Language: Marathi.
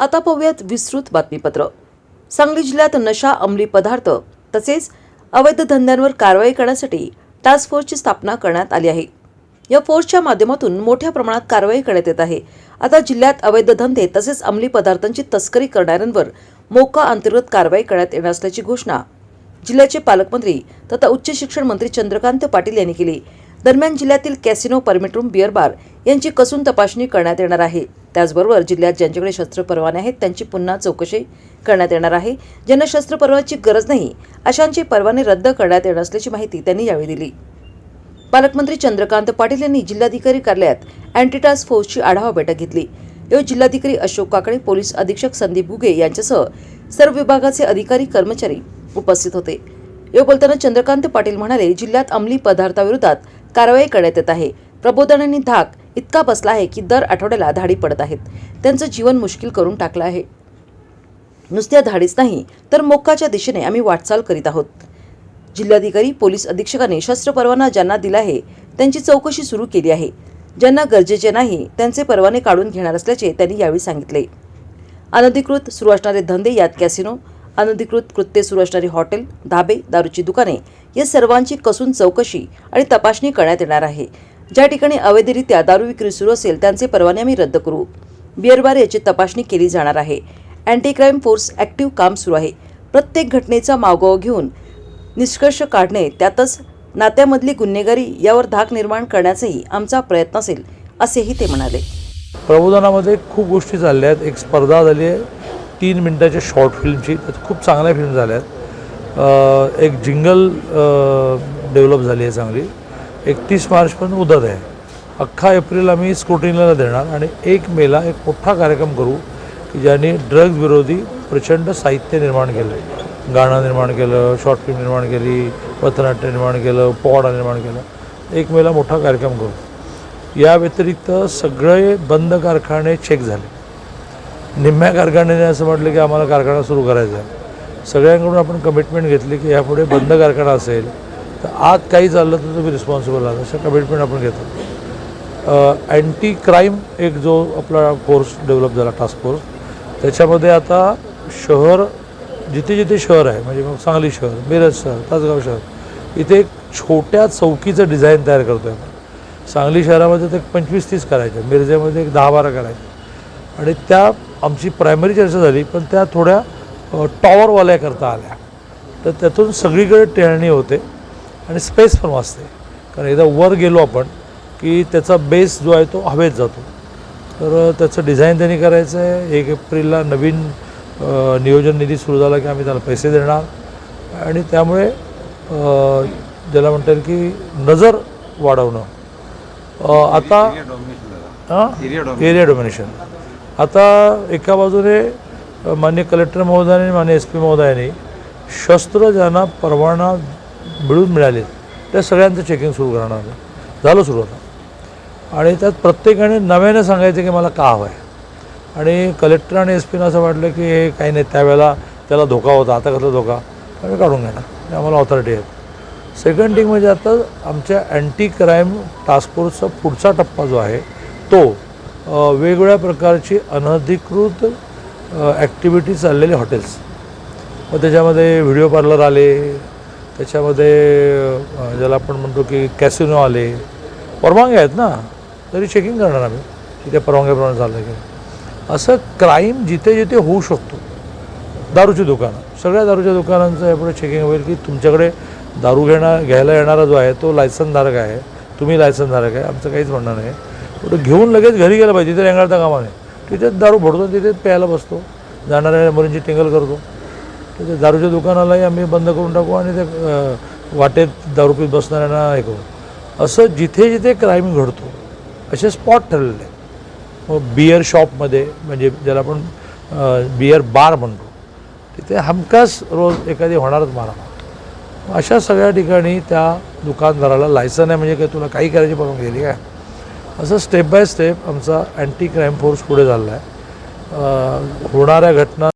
आता पाहूयात विस्तृत बातमीपत्र. सांगली जिल्ह्यात नशा अंमली पदार्थ तसेच अवैध धंद्यांवर कारवाई करण्यासाठी टास्क फोर्सची स्थापना करण्यात आली आहे. या फोर्सच्या माध्यमातून मोठ्या प्रमाणात कारवाई करण्यात येत आहे. आता जिल्ह्यात अवैध धंदे तसेच अंमली पदार्थांची तस्करी करणाऱ्यांवर मोका अंतर्गत कारवाई करण्यात येणार असल्याची घोषणा जिल्ह्याचे पालकमंत्री तथा उच्च शिक्षण मंत्री चंद्रकांत पाटील यांनी केली. दरम्यान जिल्ह्यातील casino permit room beer bar यांची कसून तपासणी करण्यात येणार आहे. त्याचबरोबर जिल्ह्यात ज्यांच्याकडे शस्त्र परवाने आहेत त्यांची पुन्हा चौकशी करण्यात येणार आहे. ज्यांना शस्त्र परवान्याची गरज नाही अशांचे परवाने रद्द करण्यात येणार असल्याची माहिती त्यांनी यावेळी दिली. पालकमंत्री चंद्रकांत पाटील यांनी जिल्हाधिकारी कार्यालयात अँटी टास्क फोर्सची आढावा बैठक घेतली. यावेळी जिल्हाधिकारी अशोक काकडे पोलीस अधीक्षक संदीप भुगे यांच्यासह सर्व विभागाचे अधिकारी कर्मचारी उपस्थित होते. यावेळी बोलताना चंद्रकांत पाटील म्हणाले जिल्ह्यात अंमली पदार्थाविरोधात कारवाई करण्यात येत आहे. प्रबोधन आणि धाक इतका बसला आहे की दर आठवड्याला धाडी पडत आहेत. त्यांचं जीवन मुश्किल करून टाकलं आहे. नुसत्या धाडीच नाही तर मोक्काच्या दिशेने आम्ही वाटचाल करीत आहोत. जिल्हाधिकारी पोलीस अधीक्षकाने शस्त्र परवाना ज्यांना दिला आहे त्यांची चौकशी सुरू केली आहे. ज्यांना गरजेचे नाही त्यांचे परवाने काढून घेणार असल्याचे त्यांनी यावेळी सांगितले. अनधिकृत सुरू असणारे धंदे यात कॅसिनो अनधिकृत कृत्ये सुरू असणारी हॉटेल धाबे दारूची दुकाने या सर्वांची कसून चौकशी आणि तपासणी करण्यात येणार आहे. ज्या ठिकाणी अवैधरित्या दारू विक्री सुरू असेल त्यांचे परवाने आम्ही रद्द करू. बिअरबार याची तपासणी केली जाणार आहे. अँटी क्राईम फोर्स ॲक्टिव्ह काम सुरू आहे. प्रत्येक घटनेचा मागोवा घेऊन निष्कर्ष काढणे त्यातच नात्यामधली गुन्हेगारी यावर धाक निर्माण करण्याचाही आमचा प्रयत्न असेल असेही ते म्हणाले. प्रबोधनामध्ये खूप गोष्टी चालल्या आहेत. एक स्पर्धा झाली आहे. तीन मिनटाच्या शॉर्ट फिल्मची खूप चांगल्या फिल्म झाल्या आहेत. एक जिंगल डेव्हलप झाली आहे चांगली. एकतीस मार्चपर्यंत मुदत आहे. अख्खा एप्रिल आम्ही स्क्रुटिनीला देणार आणि एक मेला एक मोठा कार्यक्रम करू की ज्याने ड्रग्ज विरोधी प्रचंड साहित्य निर्माण केलं. गाणं निर्माण केलं शॉर्ट फिल्म निर्माण केली पथनाट्य निर्माण केलं पोवाडा निर्माण केलं. एक मेला मोठा कार्यक्रम करू. या व्यतिरिक्त सगळे बंद कारखाने चेक झाले. निम्म्या कारखान्याने असं म्हटलं की आम्हाला कारखाना सुरू करायचा आहे. सगळ्यांकडून आपण कमिटमेंट घेतली की यापुढे बंद कारखाना असेल तर आज काही चाललं तर तुम्ही रिस्पॉन्सिबल आहात. असं कमिटमेंट आपण घेतो. अँटी क्राईम एक जो आपला कोर्स डेव्हलप झाला टास्क फोर्स त्याच्यामध्ये आता शहर जिथे जिथे शहर आहे म्हणजे मग सांगली शहर मिरज शहर तासगाव शहर इथे एक छोट्या चौकीचं डिझाईन तयार करतो आहे आपण. सांगली शहरामध्ये ते पंचवीस तीस करायचे मिरजेमध्ये एक दहा बारा करायचे. आणि त्या आमची प्रायमरी चर्चा झाली पण त्या थोड्या टॉवरवाल्या करता आल्या. तर त्यातून सगळीकडे टेळणी होते. आणि स्पेस पण वाचते. कारण एकदा वर गेलो आपण की त्याचा बेस जो आहे तो हवेत जातो. तर त्याचं डिझाईन त्यांनी करायचं आहे. एक एप्रिलला नवीन नियोजन निधी सुरू झाला की आम्ही त्याला पैसे देणार. आणि त्यामुळे ज्याला म्हणता येईल की नजर वाढवणं. आता हां? एरिया डोमिनेशन आता एका बाजूने अ, माननीय कलेक्टर महोदयाने माननीय एस पी महोदयाने शस्त्र ज्यांना परवाना मिळून मिळाले त्या सगळ्यांचं चेकिंग सुरू करणार आहे. झालं सुरू आता. आणि त्यात प्रत्येकाने नव्याने सांगायचं की मला का हवं आहे आणि कलेक्टर आणि एस पीनं असं वाटलं की हे काही नाही त्यावेळेला त्याला धोका होता आता कसला धोका? आम्ही काढून घेणार. हे आम्हाला ऑथॉरिटी आहेत सेकंड थिंग म्हणजे आता आमच्या अँटी क्राईम टास्क फोर्सचा पुढचा टप्पा जो आहे तो वेगवेगळ्या प्रकारची अनधिकृत ॲक्टिव्हिटी चाललेले हॉटेल्स. मग त्याच्यामध्ये व्हिडिओ पार्लर आले त्याच्यामध्ये ज्याला आपण म्हणतो की कॅसिनो आले परवानग्या आहेत ना तरी चेकिंग करणार आम्ही की त्या परवानग्याप्रमाणे चाललं की असं क्राईम जिथे जिथे होऊ शकतो. दारूची दुकानं. सगळ्या दारूच्या दुकानांचं यापुढे चेकिंग होईल की तुमच्याकडे दारू घेणार घ्यायला येणारा जो आहे तो लायसनधारक आहे. तुम्ही लायसनधारक आहे. आमचं काहीच म्हणणं नाही. कुठं घेऊन लगेच घरी गेलं पाहिजे तिथे रेंगाळता कामा नाही तिथेच दारू भरतो तिथेच प्यायला बसतो. जाणाऱ्या मुलींची टिंगल करतो. त्याच्या दारूच्या दुकानालाही आम्ही बंद करून टाकू आणि त्या वाटेत दारू पीत बसणाऱ्यांना हे करू. असं जिथे जिथे क्राईम घडतो असे स्पॉट ठरलेले मग बियर शॉपमध्ये म्हणजे ज्याला आपण बियर बार म्हणतो तिथे हमखास रोज एखादी होणारच मारा अशा सगळ्या ठिकाणी त्या दुकानदाराला लायसन आहे म्हणजे काय तुला काही करायची परवानगी दिली काय? असं स्टेप बाय स्टेप आमचा अँटी क्राईम फोर्स पुढे चालला आहे होणाऱ्या घटना